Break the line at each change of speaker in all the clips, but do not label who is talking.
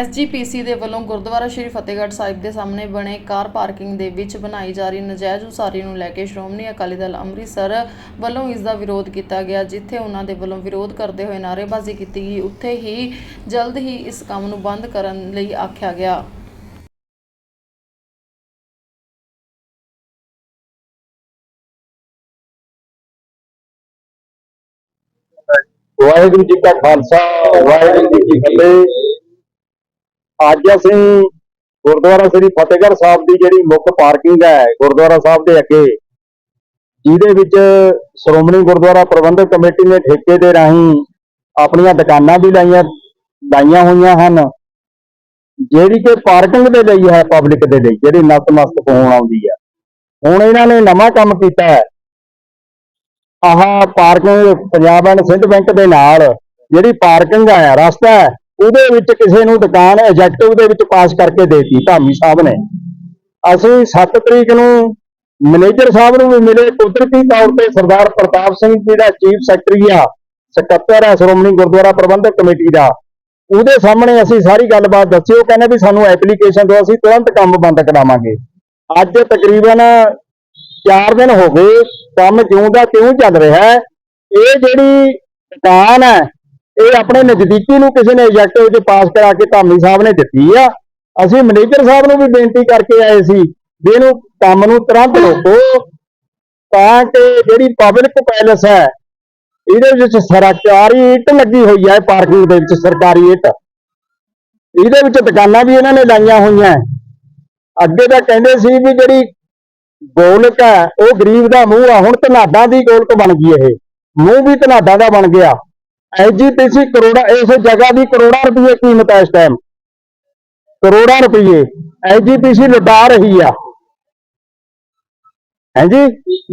SGPC ਦੇ ਵੱਲੋਂ ਗੁਰਦੁਆਰਾ ਸ਼੍ਰੀ ਫਤਿਹਗੜ੍ਹ ਸਾਹਿਬ ਦੇ ਸਾਹਮਣੇ ਬਣੇ ਕਾਰ ਪਾਰਕਿੰਗ ਦੇ ਵਿੱਚ ਬਣਾਈ ਜਾ ਰਹੀ ਨਜਾਇਜ਼ ਉਸਾਰੀ ਨੂੰ ਲੈ ਕੇ ਸ਼੍ਰੋਮਣੀ ਅਕਾਲੀ ਦਲ ਅੰਮ੍ਰਿਤਸਰ ਵੱਲੋਂ ਇਸ ਦਾ ਵਿਰੋਧ ਕੀਤਾ ਗਿਆ, ਜਿੱਥੇ ਉਹਨਾਂ ਦੇ ਵੱਲੋਂ ਵਿਰੋਧ ਕਰਦੇ ਹੋਏ ਨਾਅਰੇਬਾਜ਼ੀ ਕੀਤੀ ਗਈ। ਉੱਥੇ ਹੀ ਜਲਦ ਹੀ ਇਸ ਕੰਮ ਨੂੰ ਬੰਦ ਕਰਨ ਲਈ ਆਖਿਆ ਗਿਆ।
ਵਾਹਿਗੁਰੂ ਜੀ ਕਾ ਖਾਲਸਾ, ਵਾਹਿਗੁਰੂ ਜੀ ਕੀ ਫਤਿਹ। ਅੱਜ ਅਸੀਂ ਗੁਰਦੁਆਰਾ ਸ੍ਰੀ ਫਤਿਹਗੜ੍ਹ ਸਾਹਿਬ ਦੀ ਜਿਹੜੀ ਮੁੱਖ ਪਾਰਕਿੰਗ ਹੈ, ਗੁਰਦੁਆਰਾ ਸਾਹਿਬ ਦੇ ਅੱਗੇ, ਜਿਹਦੇ ਵਿੱਚ ਸ਼੍ਰੋਮਣੀ ਗੁਰਦੁਆਰਾ ਪ੍ਰਬੰਧਕ ਕਮੇਟੀ ਨੇ ਠੇਕੇ ਦੇ ਰਾਹੀਂ ਆਪਣੀਆਂ ਦੁਕਾਨਾਂ ਵੀ ਲਾਈਆਂ ਲਾਈਆਂ ਹੋਈਆਂ ਹਨ। ਜਿਹੜੀ ਕਿ ਪਾਰਕਿੰਗ ਦੇ ਲਈ ਹੈ, ਪਬਲਿਕ ਦੇ ਲਈ, ਜਿਹੜੀ ਨਤਮਸਤਕ ਹੋਣ ਆਉਂਦੀ ਹੈ। ਹੁਣ ਇਹਨਾਂ ਨੇ ਨਵਾਂ ਕੰਮ ਕੀਤਾ ਹੈ। ਆਹ parking Punjab and Sindh bank ਦੇ ਨਾਲ, ਜਿਹੜੀ ਪਾਰਕਿੰਗ ਹੈ, ਰਸਤਾ ਹੈ ਉਹਦੇ ਵਿੱਚ ਕਿਸੇ ਨੂੰ ਦੁਕਾਨ ਐਗਜੈਕਟਿਵ ਦੇ ਵਿੱਚ ਪਾਸ ਕਰਕੇ ਦੇਤੀ, ਧਾਮੀ ਸਾਹਿਬ ਨੇ। ਅਸੀਂ 7 ਤਰੀਕ ਨੂੰ ਮੈਨੇਜਰ ਸਾਹਿਬ ਨੂੰ ਵੀ ਮਿਲੇ, ਕੁਦਰਤੀ ਤੌਰ ਤੇ ਸਰਦਾਰ ਪ੍ਰਤਾਪ ਸਿੰਘ ਜਿਹੜਾ ਚੀਫ ਸੈਕਟਰੀ ਆ, ਸਕੱਤਰ ਹੈ ਸ਼੍ਰੋਮਣੀ ਗੁਰਦੁਆਰਾ ਪ੍ਰਬੰਧਕ ਕਮੇਟੀ ਦਾ। ਉਹਦੇ ਸਾਹਮਣੇ ਅਸੀਂ ਸਾਰੀ ਗੱਲਬਾਤ ਦੱਸੀ, ਉਹ ਕਹਿੰਦੇ ਵੀ ਸਾਨੂੰ ਐਪਲੀਕੇਸ਼ਨ ਦਿਓ, ਅਸੀਂ ਤੁਰੰਤ ਕੰਮ ਬੰਦ ਕਰਾਵਾਂਗੇ। ਅੱਜ ਤਕਰੀਬਨ 4 ਦਿਨ ਹੋ ਗਏ, ਕੰਮ ਕਿਉਂ ਦਾ ਕਿਉਂ ਚੱਲ ਰਿਹਾ ਹੈ? ਇਹ ਜਿਹੜੀ ਦੁਕਾਨ ਹੈ ਇਹ ਆਪਣੇ ਨਜ਼ਦੀਕੀ ਨੂੰ ਕਿਸੇ ਨੇ ਐਜੈਕਟਿਵ 'ਚ ਪਾਸ ਕਰਾ ਕੇ ਧਾਮੀ ਸਾਹਿਬ ਨੇ ਦਿੱਤੀ ਆ। ਅਸੀਂ ਮੈਨੇਜਰ ਸਾਹਿਬ ਨੂੰ ਵੀ ਬੇਨਤੀ ਕਰਕੇ ਆਏ ਸੀ ਵੀ ਇਹਨੂੰ ਕੰਮ ਨੂੰ ਤੁਰੰਤ ਰੋਕੋ। ਤਾਂ ਕਿ ਜਿਹੜੀ ਪਬਲਿਕ ਪੈਲਸ ਹੈ, ਇਹਦੇ ਵਿੱਚ ਸਰਕਾਰੀ ਇੱਟ ਲੱਗੀ ਹੋਈ ਹੈ ਪਾਰਕਿੰਗ ਦੇ ਵਿੱਚ, ਸਰਕਾਰੀ ਇੱਟ। ਇਹਦੇ ਵਿੱਚ ਦੁਕਾਨਾਂ ਵੀ ਇਹਨਾਂ ਨੇ ਲਾਈਆਂ ਹੋਈਆਂ। ਅੱਗੇ ਤਾਂ ਕਹਿੰਦੇ ਸੀ ਵੀ ਜਿਹੜੀ ਗੋਲਕ ਹੈ, ਉਹ ਗਰੀਬ ਦਾ ਮੂੰਹ ਆ, ਹੁਣ ਧਨਾਡਾਂ ਦੀ ਗੋਲਕ ਬਣ ਗਈ ਇਹ। ਮੂੰਹ ਵੀ ਧਨਾਡਾਂ ਦਾ ਬਣ ਗਿਆ। ਐਜੀਪੀਸੀ ਕਰੋੜਾ, ਇਸ ਜਗ੍ਹਾ ਦੀ ਕਰੋੜਾਂ ਰੁਪਏ ਕੀਮਤ ਹੈ ਇਸ ਟਾਈਮ ਕਰੋੜਾਂ ਰੁਪਏ ਐਜੀਪੀਸੀ ਲੁਟਾ ਰਹੀ ਆ। ਹਾਂਜੀ?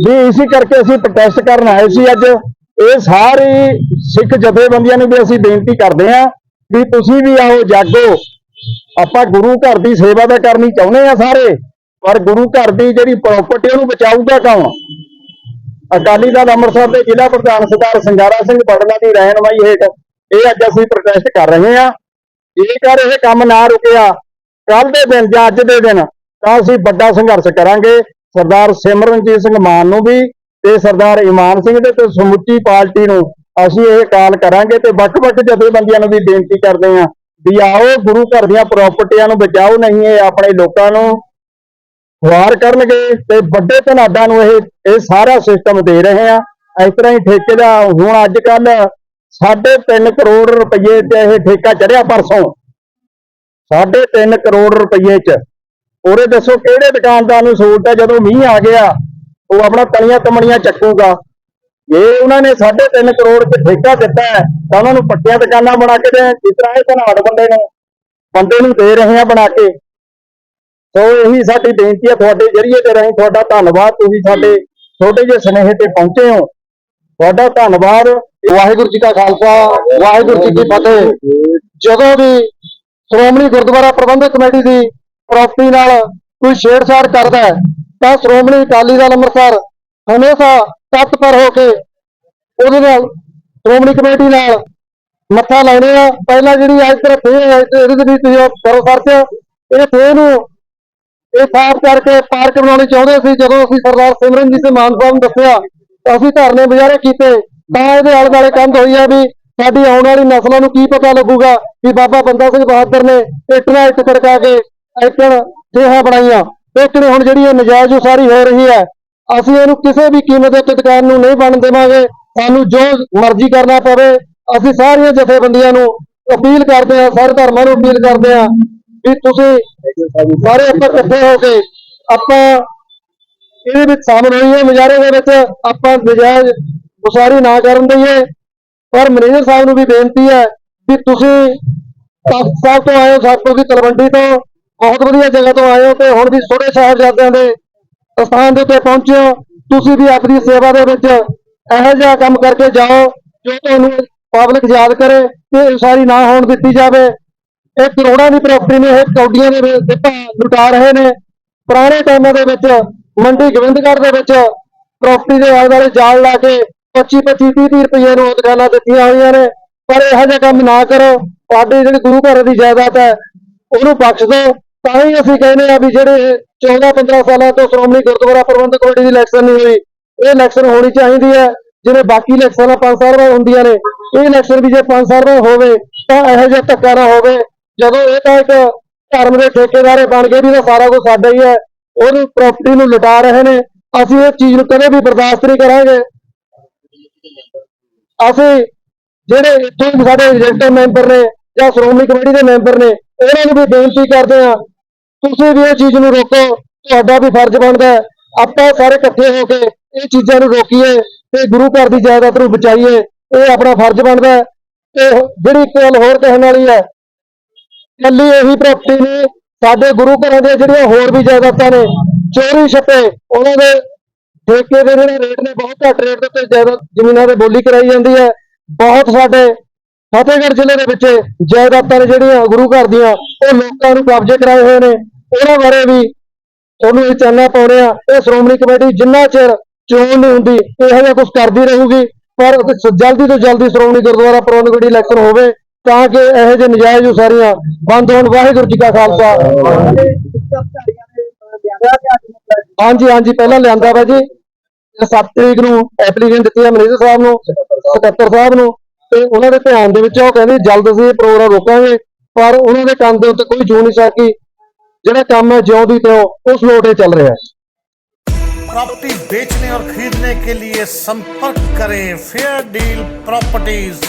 ਵੀ ਇਸੇ ਕਰਕੇ ਅਸੀਂ ਪ੍ਰੋਟੈਸਟ ਕਰਨ ਆਏ ਸੀ ਅੱਜ। ਇਹ ਸਾਰੇ ਸਿੱਖ ਜਥੇਬੰਦੀਆਂ ਨੂੰ ਵੀ ਅਸੀਂ ਬੇਨਤੀ ਕਰਦੇ ਹਾਂ ਵੀ ਤੁਸੀਂ ਵੀ ਆਓ, ਜਾਗੋ। ਆਪਾਂ ਗੁਰੂ ਘਰ ਦੀ ਸੇਵਾ ਤਾਂ ਕਰਨੀ ਚਾਹੁੰਦੇ ਆ ਸਾਰੇ, ਪਰ ਗੁਰੂ ਘਰ ਦੀ ਜਿਹੜੀ ਪ੍ਰਾਪਰਟੀ ਉਹਨੂੰ ਬਚਾਊਗਾ ਕੌਣ? ਅਕਾਲੀ ਦਲ ਅੰਮ੍ਰਿਤਸਰ ਦੇ ਜ਼ਿਲ੍ਹਾ ਪ੍ਰਧਾਨ ਸਰਦਾਰ ਸੰਗਾਰਾ ਸਿੰਘ ਬੜਲਾ ਦੀ ਰਹਿਨਮਾਈ ਹੇਠ ਇਹ ਅੱਜ ਅਸੀਂ ਪ੍ਰੋਟੈਸਟ ਕਰ ਰਹੇ ਹਾਂ। ਜੇਕਰ ਇਹ ਕੰਮ ਨਾ ਰੁਕਿਆ ਕੱਲ ਦੇ ਦਿਨ ਜਾਂ ਅੱਜ ਦੇ ਦਿਨ ਤਾਂ ਅਸੀਂ ਵੱਡਾ ਸੰਘਰਸ਼ ਕਰਾਂਗੇ। ਸਰਦਾਰ ਸਿਮਰਨਜੀਤ ਸਿੰਘ ਮਾਨ ਨੂੰ ਵੀ ਤੇ ਸਰਦਾਰ ਇਮਾਨ ਸਿੰਘ ਦੇ ਤੇ ਸਮੁੱਚੀ ਪਾਰਟੀ ਨੂੰ ਅਸੀਂ ਇਹ ਕਾਲ ਕਰਾਂਗੇ ਤੇ ਵੱਖ-ਵੱਖ ਜਥੇਬੰਦੀਆਂ ਨੂੰ ਵੀ ਬੇਨਤੀ ਕਰਦੇ ਹਾਂ ਵੀ ਆਓ, ਗੁਰੂ ਘਰ ਦੀਆਂ ਪ੍ਰਾਪਰਟੀਆਂ ਨੂੰ ਬਚਾਓ, ਨਹੀਂ ਇਹ ਆਪਣੇ ਲੋਕਾਂ ਨੂੰ ਵਾਰ ਕਰਨਗੇ ਤੇ ਵੱਡੇ ਧਨਾਦਾਂ ਨੂੰ ਇਹ ਇਹ ਸਾਰਾ ਸਿਸਟਮ ਦੇ ਰਹੇ ਆ। ਇਸ ਤਰ੍ਹਾਂ ਹੀ ਠੇਕੇ ਦਾ ਹੁਣ ਅੱਜ ਕੱਲ 3.5 ਕਰੋੜ ਰੁਪਏ ਤੇ ਇਹ ਠੇਕਾ ਚੜਿਆ ਪਰਸੋਂ। 3.5 ਕਰੋੜ ਰੁਪਏ ਚ। ਉਹਰੇ ਦੱਸੋ ਕਿਹੜੇ ਦੁਕਾਨਦਾਰ ਨੂੰ ਸਹੂਲਤ ਹੈ ਜਦੋਂ ਮੀਂਹ ਆ ਗਿਆ, ਉਹ ਆਪਣਾ ਤਲੀਆਂ ਤਮਣੀਆਂ ਚੱਕੂਗਾ। ਜੇ ਉਹਨਾਂ ਨੇ 3.5 ਕਰੋੜ ਚ ਠੇਕਾ ਦਿੱਤਾ ਹੈ, ਤਾਂ ਉਹਨਾਂ ਨੂੰ ਪੱਟੀਆਂ ਦੁਕਾਨਾਂ ਬਣਾ ਕੇ ਦੇ ਜਿਸ ਤਰ੍ਹਾਂ ਇਹ ਧਨਾੜ ਬੰਦੇ ਨੂੰ ਬੰਦੇ ਨੂੰ ਦੇ ਰਹੇ ਆ ਬਣਾ ਕੇ। ਸੋ ਇਹੀ ਸਾਡੀ ਬੇਨਤੀ ਹੈ ਤੁਹਾਡੇ ਜਰੀਏ ਤੇ ਰਹੀ। ਤੁਹਾਡਾ ਧੰਨਵਾਦ। ਤੁਸੀਂ ਸਾਡੇ ਛੋਟੇ ਜਿਹੇ ਸੁਨੇਹੇ ਤੇ ਪਹੁੰਚੇ ਹੋ। ਤੁਹਾਡਾ ਧੰਨਵਾਦ। ਵਾਹਿਗੁਰੂ ਜੀ ਕਾ ਖਾਲਸਾ, ਵਾਹਿਗੁਰੂ ਜੀ ਕੀ ਫਤਿਹ। ਜਦੋਂ ਵੀ ਸ਼੍ਰੋਮਣੀ ਗੁਰਦੁਆਰਾ ਪ੍ਰਬੰਧਕ ਕਮੇਟੀ ਦੀ ਪ੍ਰਾਪਰਟੀ ਨਾਲ ਕੋਈ ਛੇੜਛਾੜ ਕਰਦਾ ਹੈ, ਤਾਂ ਸ਼੍ਰੋਮਣੀ ਅਕਾਲੀ ਦਲ ਅੰਮ੍ਰਿਤਸਰ ਹਮੇਸ਼ਾ ਤਤਪਰ ਹੋ ਕੇ ਉਹਦੇ ਨਾਲ, ਸ਼੍ਰੋਮਣੀ ਕਮੇਟੀ ਨਾਲ ਮੱਥਾ ਲਾਉਣੇ ਆ। ਪਹਿਲਾਂ ਜਿਹੜੀ ਅੱਜ ਤੱਕ ਫੇਰ ਇਹਦੇ ਦੇ ਤੁਸੀਂ ਕਰੋ ਸਰਚ ਇਹ ਫੇਰ ਨੂੰ ਇਹ ਸਾਫ਼ ਕਰਕੇ ਪਾਰਕ ਬਣਾਉਣੀ ਚਾਹੁੰਦੇ ਸੀ, ਜਦੋਂ ਅਸੀਂ ਸਰਦਾਰ ਸਿਮਰਨਜੀਤ ਸਿੰਘ ਮਾਨ ਸਾਹਿਬ ਨੂੰ ਦੱਸਿਆ, ਅਸੀਂ ਧਰਨੇ ਬਜ਼ਾਰੇ ਕੀਤੇ, ਤਾਂ ਇਹਦੇ ਆਲੇ ਦੁਆਲੇ ਕੰਧ ਹੋਈ ਆ ਵੀ ਸਾਡੀ ਆਉਣ ਵਾਲੀ ਨਸਲਾਂ ਨੂੰ ਕੀ ਪਤਾ ਲੱਗੂਗਾ ਕਿ ਬਾਬਾ ਬੰਦਾ ਸਿੰਘ ਬਹਾਦਰ ਨੇ ਇੱਟ ਨਾਲ ਇੱਟ ਖੜਕਾ ਕੇ ਐਕਣ ਦੇਹਾਂ ਬਣਾਈਆਂ। ਲੇਕਿਨ ਹੁਣ ਜਿਹੜੀ ਇਹ ਨਜਾਇਜ਼ ਉਸਾਰੀ ਹੋ ਰਹੀ ਹੈ, ਅਸੀਂ ਇਹਨੂੰ ਕਿਸੇ ਵੀ ਕੀਮਤ ਦੇ ਉੱਤੇ ਦੁਕਾਨ ਨੂੰ ਨਹੀਂ ਬਣ ਦੇਵਾਂਗੇ। ਸਾਨੂੰ ਜੋ ਮਰਜ਼ੀ ਕਰਨਾ ਪਵੇ, ਅਸੀਂ ਸਾਰੀਆਂ ਜਥੇਬੰਦੀਆਂ ਨੂੰ ਅਪੀਲ ਕਰਦੇ ਹਾਂ, ਸਾਰੇ ਧਰਮਾਂ ਨੂੰ ਅਪੀਲ ਕਰਦੇ ਹਾਂ ਵੀ ਤੁਸੀਂ ਸਾਰੇ ਆਪਾਂ ਇਕੱਠੇ ਹੋ ਕੇ ਆਪਾਂ ਇਹਦੇ ਵਿੱਚ ਸ਼ਾਮਲ ਹੋਈਏ ਮੁਜ਼ਾਹਰੇ ਦੇ ਵਿੱਚ ਆਪਾਂ ਨਜਾਇਜ਼ ਉਸਾਰੀ ਨਾ ਕਰਨ ਦਈਏ ਪਰ ਮੈਨੇਜਰ ਸਾਹਿਬ ਨੂੰ ਵੀ ਬੇਨਤੀ ਹੈ ਕਿ ਤੁਸੀਂ ਤਖਤ ਸਾਹਿਬ ਤੋਂ ਆਏ ਹੋ ਸਾਤੋਂ ਦੀ ਤਲਵੰਡੀ ਤੋਂ, ਬਹੁਤ ਵਧੀਆ ਜਗ੍ਹਾ ਤੋਂ ਆਏ ਹੋ ਤੇ ਹੁਣ ਵੀ ਛੋਟੇ ਸਾਹਿਬਜ਼ਾਦਿਆਂ ਦੇ ਸਥਾਨ ਦੇ ਉੱਤੇ ਪਹੁੰਚੇ ਹੋ ਤੁਸੀਂ ਵੀ ਆਪਣੀ ਸੇਵਾ ਦੇ ਵਿੱਚ ਇਹੋ ਜਿਹਾ ਕੰਮ ਕਰਕੇ ਜਾਓ ਜੋ ਤੁਹਾਨੂੰ ਪਬਲਿਕ ਯਾਦ ਕਰੇ ਤੇ ਉਸਾਰੀ ਨਾ ਹੋਣ ਦਿੱਤੀ ਜਾਵੇ। ਇਹ ਕਰੋੜਾਂ ਦੀ ਪ੍ਰਾਪਰਟੀ ਨੇ, ਇਹ ਕੌਡੀਆਂ ਦੇ ਵਿੱਚ ਲੁਟਾ ਰਹੇ ਨੇ। ਪੁਰਾਣੇ ਟਾਈਮਾਂ ਦੇ ਵਿੱਚ, ਮੰਡੀ ਗੋਬਿੰਦਗੜ੍ਹ ਦੇ ਵਿੱਚ ਪ੍ਰਾਪਰਟੀ ਦੇ ਆਲੇ ਦੁਆਲੇ ਜਾਲ ਲਾ ਕੇ 25 25 30 30 ਰੁਪਏ ਨੂੰ ਦੁਕਾਨਾਂ ਦਿੱਤੀਆਂ ਹੋਈਆਂ ਨੇ। ਪਰ ਇਹੋ ਜਿਹਾ ਕੰਮ ਨਾ ਕਰੋ। ਤੁਹਾਡੀ ਜਿਹੜੀ ਗੁਰੂ ਘਰ ਦੀ ਜਾਇਦਾਦ ਹੈ,
ਉਹਨੂੰ ਬਖਸ਼ ਦਿਓ। ਤਾਂ ਹੀ ਅਸੀਂ ਕਹਿੰਦੇ ਆ ਵੀ ਜਿਹੜੇ 14 15 ਸਾਲਾਂ ਤੋਂ ਸ਼੍ਰੋਮਣੀ ਗੁਰਦੁਆਰਾ ਪ੍ਰਬੰਧਕ ਕਮੇਟੀ ਦੀ ਇਲੈਕਸ਼ਨ ਨਹੀਂ ਹੋਈ, ਇਹ ਇਲੈਕਸ਼ਨ ਹੋਣੀ ਚਾਹੀਦੀ ਹੈ। ਜਿਵੇਂ ਬਾਕੀ ਇਲੈਕਸ਼ਨਾਂ 5 ਸਾਲ ਬਾਅਦ ਹੁੰਦੀਆਂ ਨੇ, ਇਹ ਇਲੈਕਸ਼ਨ ਵੀ ਜੇ 5 ਸਾਲ ਬਾਅਦ ਹੋਵੇ, ਤਾਂ ਇਹੋ ਜਿਹਾ ਧੱਕਾ ਨਾ ਹੋਵੇ। ਜਦੋਂ ਇਹ ਤਾਂ ਇੱਕ ਧਰਮ ਦੇ ਠੇਕੇਦਾਰੇ ਬਣ ਗਏ ਵੀ ਤਾਂ ਸਾਰਾ ਕੁਝ ਸਾਡਾ ਹੀ ਹੈ, ਉਹਦੀ ਪ੍ਰਾਪਰਟੀ ਨੂੰ ਲੁਟਾ ਰਹੇ ਨੇ, ਅਸੀਂ ਇਹ ਚੀਜ਼ ਨੂੰ ਕਦੇ ਵੀ ਬਰਦਾਸ਼ਤ ਨਹੀਂ ਕਰਾਂਗੇ। ਅਸੀਂ ਜਿਹੜੇ ਇੱਥੋਂ ਸਾਡੇ ਰਜਿਸਟਰ ਮੈਂਬਰ ਨੇ ਜਾਂ ਸ਼੍ਰੋਮਣੀ ਕਮੇਟੀ ਦੇ ਮੈਂਬਰ ਨੇ, ਉਹਨਾਂ ਨੂੰ ਵੀ ਬੇਨਤੀ ਕਰਦੇ ਆ ਤੁਸੀਂ ਵੀ ਇਹ ਚੀਜ਼ ਨੂੰ ਰੋਕੋ, ਤੁਹਾਡਾ ਵੀ ਫਰਜ਼ ਬਣਦਾ ਹੈ। ਆਪਾਂ ਸਾਰੇ ਇਕੱਠੇ ਹੋ ਕੇ ਇਹ ਚੀਜ਼ਾਂ ਨੂੰ ਰੋਕੀਏ ਤੇ ਗੁਰੂ ਘਰ ਦੀ ਜਾਇਦਾਦ ਨੂੰ ਬਚਾਈਏ, ਇਹ ਆਪਣਾ ਫਰਜ਼ ਬਣਦਾ ਹੈ। ਤੇ ਜਿਹੜੀ ਇੱਕ ਗੱਲ ਹੋਰ ਕਹਿਣ ਵਾਲੀ ਹੈ ਕੱਲੀ ਇਹੀ ਪ੍ਰਾਪਰਟੀ ਨਹੀਂ, ਸਾਡੇ ਗੁਰੂ ਘਰਾਂ ਦੀਆਂ ਜਿਹੜੀਆਂ ਹੋਰ ਵੀ ਜਾਇਦਾਦਾਂ ਨੇ, ਚੋਰੀ ਛੱਪੇ, ਉਹਨਾਂ ਦੇ ਠੇਕੇ ਦੇ ਜਿਹੜੇ ਰੇਟ ਨੇ ਬਹੁਤ ਘੱਟ ਰੇਟ ਦੇ ਉੱਤੇ ਜਾਇਦਾਦ ਜ਼ਮੀਨਾਂ ਤੇ ਬੋਲੀ ਕਰਾਈ ਜਾਂਦੀ ਹੈ। ਬਹੁਤ ਸਾਡੇ ਫਤਿਹਗੜ੍ਹ ਜ਼ਿਲ੍ਹੇ ਦੇ ਵਿੱਚ ਜਾਇਦਾਦਾਂ ਨੇ ਜਿਹੜੀਆਂ ਗੁਰੂ ਘਰ ਦੀਆਂ, ਉਹ ਲੋਕਾਂ ਨੂੰ ਕਬਜ਼ੇ ਕਰਾਏ ਹੋਏ ਨੇ। ਉਹਨਾਂ ਬਾਰੇ ਵੀ ਤੁਹਾਨੂੰ ਇਹ ਚਾਨਣਾ ਪਾਉਣੇ ਆ, ਇਹ ਸ਼੍ਰੋਮਣੀ ਕਮੇਟੀ ਜਿੰਨਾ ਚਿਰ ਚੋਣ ਨਹੀਂ ਹੁੰਦੀ, ਇਹੋ ਜਿਹਾ ਕੁਝ ਕਰਦੀ ਰਹੂਗੀ। ਪਰ ਜਲਦੀ ਤੋਂ ਜਲਦੀ ਸ਼੍ਰੋਮਣੀ ਗੁਰਦੁਆਰਾ ਪ੍ਰਬੰਧਕ ਕਮੇਟੀ ਇਲੈਕਸ਼ਨ ਹੋਵੇ ਤਾਂ ਕਿ ਇਹੋ ਜਿਹੇ ਨਜਾਇਜ਼ ਉਸਾਰੀਆਂ ਬੰਦ ਹੋਣ ਵਾਹਿਗੁਰੂ ਜੀ ਕਾ ਖਾਲਸਾ ਹਾਂਜੀ ਹਾਂਜੀ ਪਹਿਲਾਂ ਲਿਆਂਦਾ ਵਾ ਜੀ 7 ਤਰੀਕ ਨੂੰ ਐਪਲੀਕੇਸ਼ਨ ਦਿੱਤੀ ਹੈ ਮੈਨੇਜਰ ਸਾਹਿਬ ਨੂੰ ਸਕੱਤਰ ਸਾਹਿਬ ਨੂੰ ਤੇ ਉਹਨਾਂ ਦੇ ਧਿਆਨ ਦੇ ਵਿੱਚ ਆ, ਉਹ ਕਹਿੰਦੇ ਜਲਦ ਅਸੀਂ ਇਹ ਪ੍ਰੋਗਰਾਮ ਰੋਕਾਂਗੇ ਪਰ ਉਹਨਾਂ ਦੇ ਕੰਨ ਦੇ ਉੱਤੇ ਕੋਈ ਜੂ ਨਹੀਂ ਸਕੀ ਜਿਹੜਾ ਕੰਮ ਹੈ ਜਿਉਂ ਦੀ ਤਿਉਂ ਉਸ ਲੋਟੇ ਚੱਲ ਰਿਹਾ ਹੈ
प्रॉपर्टी बेचने और खरीदने के लिए संपर्क करें फेयर डील प्रॉपर्टीज